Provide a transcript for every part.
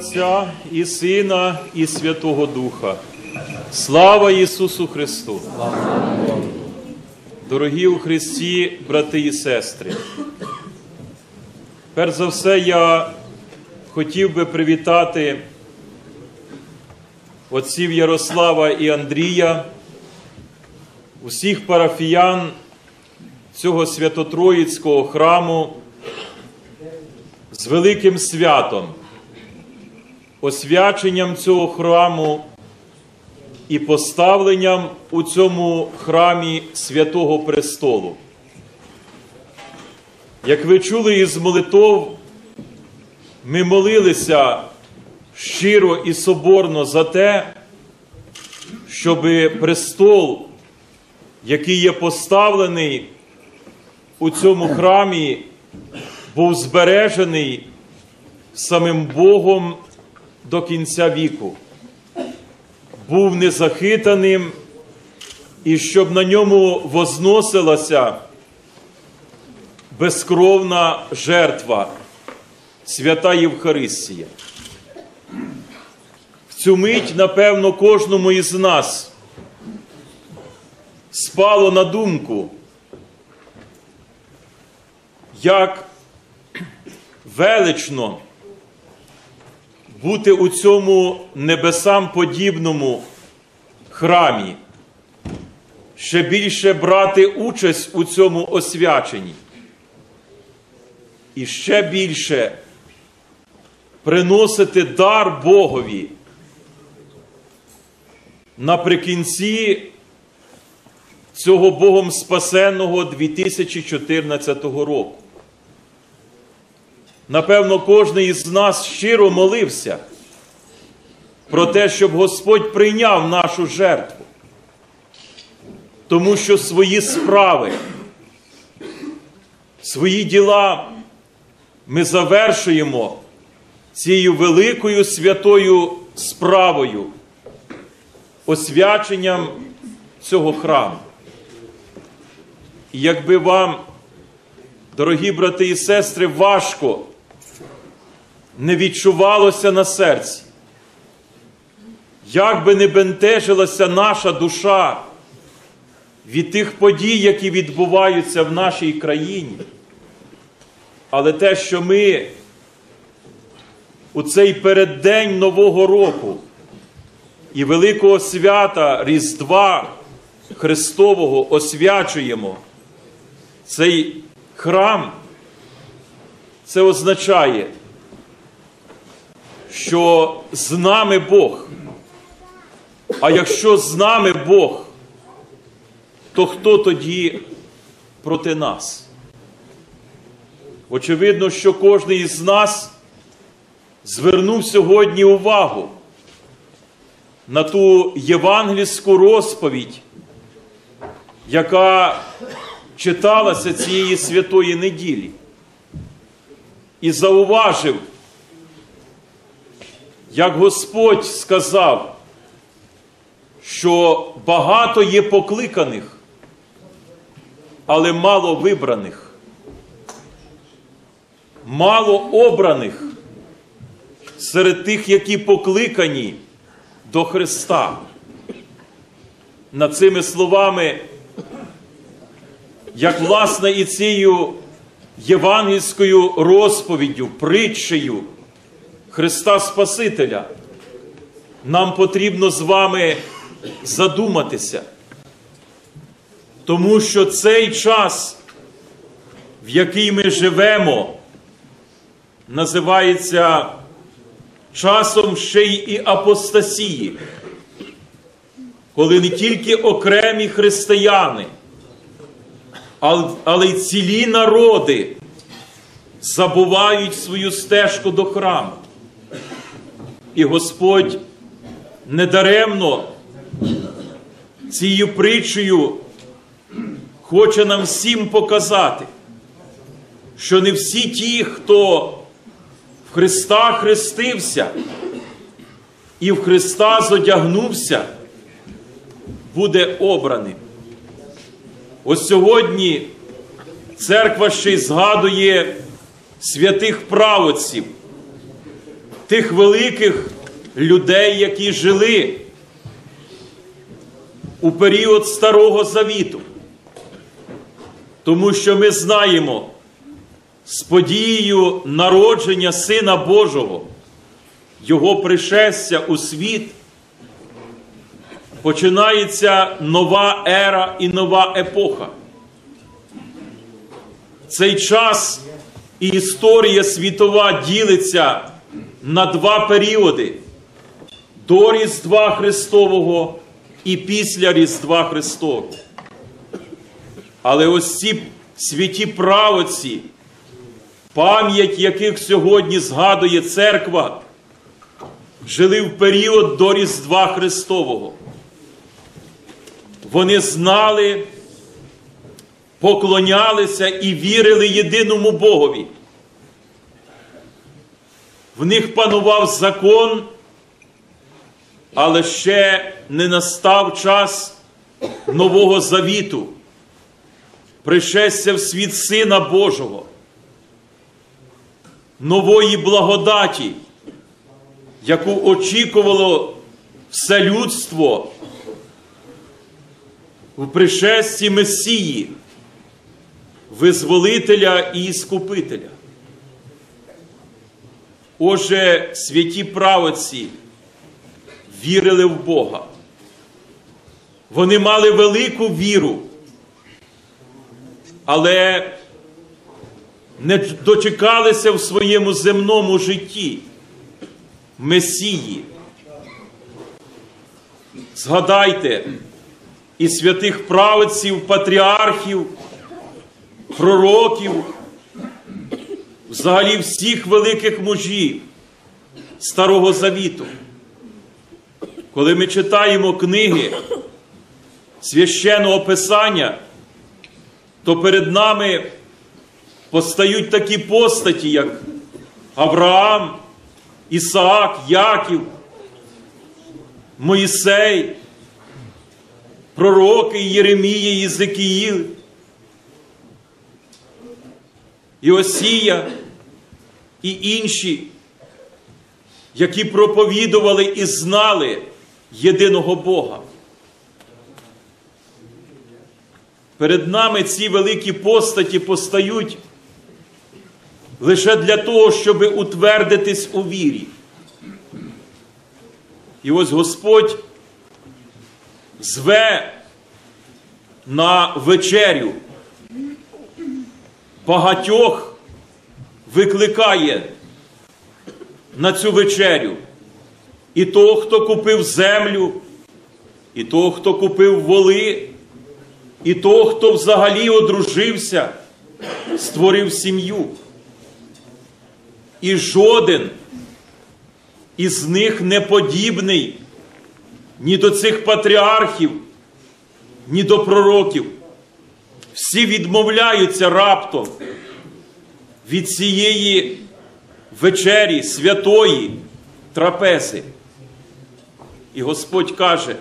Отця і Сина, і Святого Духа. Слава Ісусу Христу! Дорогі у Христі, брати і сестри. Перш за все, я хотів би привітати отців Ярослава і Андрія, усіх парафіян цього Свято-Троїцького храму з великим святом, освяченням цього храму і поставленням у цьому храмі Святого Престолу. Як ви чули із молитов, ми молилися щиро і соборно за те, щоб престол, який є поставлений у цьому храмі, був збережений самим Богом до кінця віку, був незахитаним і щоб на ньому возносилася безкровна жертва, свята Євхаристія. В цю мить, напевно, кожному із нас спало на думку, як велично бути у цьому небесам подібному храмі, ще більше брати участь у цьому освяченні. І ще більше приносити дар Богові наприкінці цього Богом спасенного 2014 року. Напевно, кожен із нас щиро молився про те, щоб Господь прийняв нашу жертву, тому що свої справи, свої діла ми завершуємо цією великою святою справою, освяченням цього храму. І якби вам, дорогі брати і сестри, важко не відчувалося на серці, як би не бентежилася наша душа від тих подій, які відбуваються в нашій країні, але те, що ми у цей переддень Нового року і Великого свята Різдва Христового освячуємо цей храм, це означає, що з нами Бог. А якщо з нами Бог, то хто тоді проти нас? Очевидно, що кожен із нас звернув сьогодні увагу на ту євангельську розповідь, яка читалася цієї святої неділі, і зауважив, як Господь сказав, що багато є покликаних, але мало вибраних, мало обраних серед тих, які покликані до Христа. Над цими словами, як власне і цією євангельською розповіддю, притчею Христа Спасителя, нам потрібно з вами задуматися. Тому що цей час, в який ми живемо, називається часом ще й і апостасії, коли не тільки окремі християни, але й цілі народи забувають свою стежку до храму. І Господь недаремно цією притчею хоче нам всім показати, що не всі ті, хто в Христа хрестився і в Христа зодягнувся, буде обраним. Ось сьогодні церква ще й згадує святих правоців, тих великих людей, які жили у період Старого Завіту. Тому що ми знаємо з подією народження Сина Божого, Його пришестя у світ, починається нова ера і нова епоха. Цей час і історія світова ділиться на два періоди до Різдва Христового і після Різдва Христового. Але ось ці святі правоці, пам'ять яких сьогодні згадує церква, жили в період до Різдва Христового. Вони знали, поклонялися і вірили єдиному Богові. В них панував закон, але ще не настав час Нового Завіту, пришестя в світ Сина Божого, нової благодаті, яку очікувало все людство в пришесті Месії, визволителя і іскупителя. Отже, святі правоці вірили в Бога. Вони мали велику віру, але не дочекалися в своєму земному житті Месії. Згадайте і святих праведців, патріархів, пророків, взагалі всіх великих мужів Старого Завіту. Коли ми читаємо книги священного Писання, то перед нами постають такі постаті, як Авраам, Ісаак, Яків, Моїсей, пророки Єремія, Єзекіїл, Іосія і інші, які проповідували і знали єдиного Бога. Перед нами ці великі постаті постають лише для того, щоб утвердитись у вірі. І ось Господь зве на вечерю багатьох викликає на цю вечерю і того, хто купив землю, і того, хто купив воли, і того, хто взагалі одружився, створив сім'ю. І жоден із них не подібний ні до цих патріархів, ні до пророків. Всі відмовляються раптом від цієї вечері святої трапези. І Господь каже: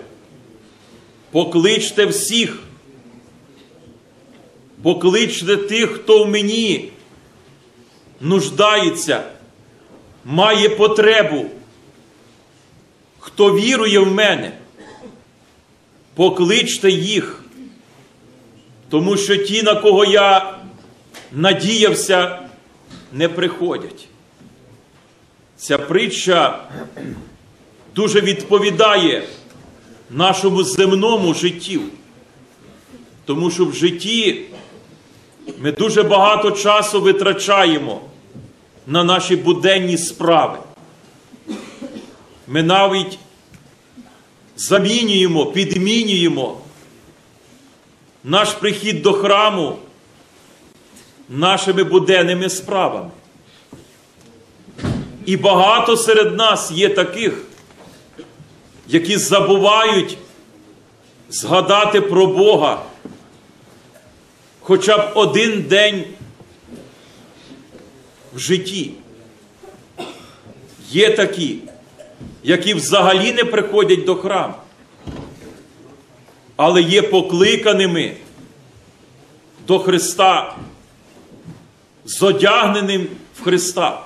покличте всіх, покличте тих, хто в мені нуждається, має потребу, хто вірує в мене, покличте їх, тому що ті, на кого я надіявся, не приходять. Ця притча дуже відповідає нашому земному життю, тому що в житті ми дуже багато часу витрачаємо на наші буденні справи. Ми навіть замінюємо, підмінюємо наш прихід до храму нашими буденними справами. І багато серед нас є таких, які забувають згадати про Бога хоча б один день в житті. Є такі, які взагалі не приходять до храму, але є покликаними до Христа, зодягненим в Христа.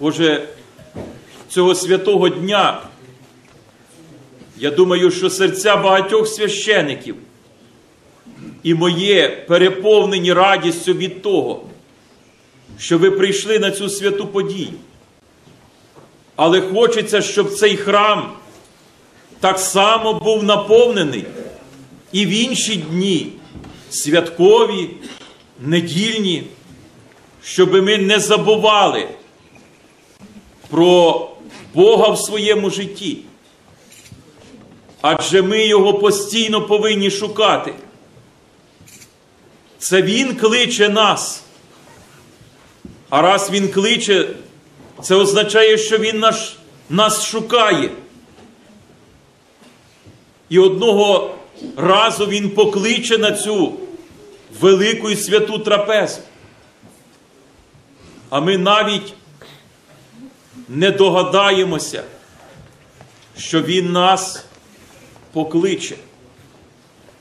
Боже, цього святого дня, я думаю, що серця багатьох священиків і моє переповнені радістю від того, що ви прийшли на цю святу подію. Але хочеться, щоб цей храм так само був наповнений і в інші дні, святкові, недільні, щоб ми не забували про Бога в своєму житті. Адже ми його постійно повинні шукати. Це Він кличе нас. А раз Він кличе, це означає, що Він наш, нас шукає. І одного разу Він покличе на цю велику і святу трапезу. А ми навіть не догадаємося, що Він нас покличе.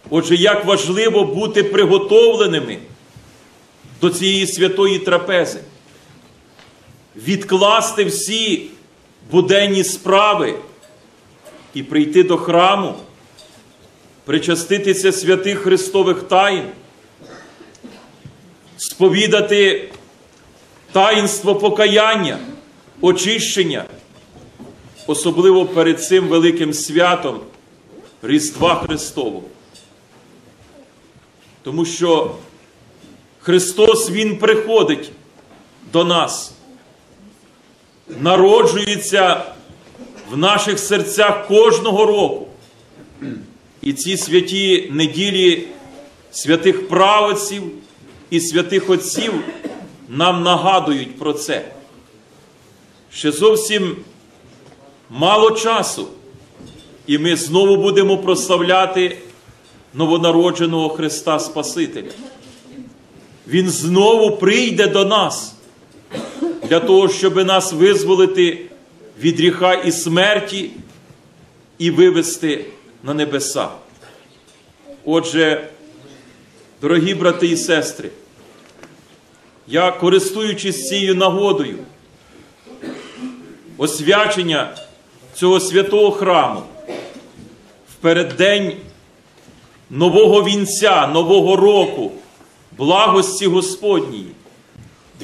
Отже, як важливо бути приготовленими до цієї святої трапези, відкласти всі буденні справи і прийти до храму, причаститися святих Христових таїн, сповідати таїнство покаяння, очищення, особливо перед цим великим святом Різдва Христового. Тому що Христос Він приходить до нас, народжується в наших серцях кожного року. І ці святі неділі святих правоців і святих отців нам нагадують про це. Ще зовсім мало часу, і ми знову будемо прославляти новонародженого Христа Спасителя. Він знову прийде до нас для того, щоб нас визволити від гріха і смерті і вивести на небеса. Отже, дорогі брати і сестри, я, користуючись цією нагодою, освячення цього святого храму в переддень нового вінця, нового року, благості Господньої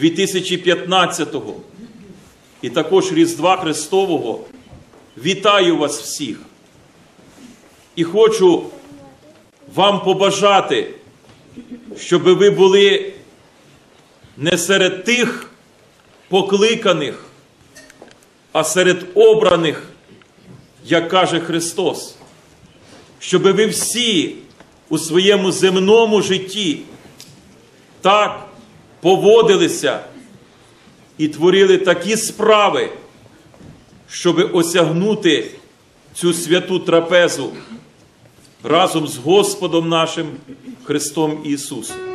2015-го і також Різдва Христового, вітаю вас всіх. І хочу вам побажати, щоб ви були не серед тих покликаних, а серед обраних, як каже Христос, щоб ви всі у своєму земному житті так поводилися і творили такі справи, щоб осягнути цю святу трапезу разом з Господом нашим Христом Ісусом.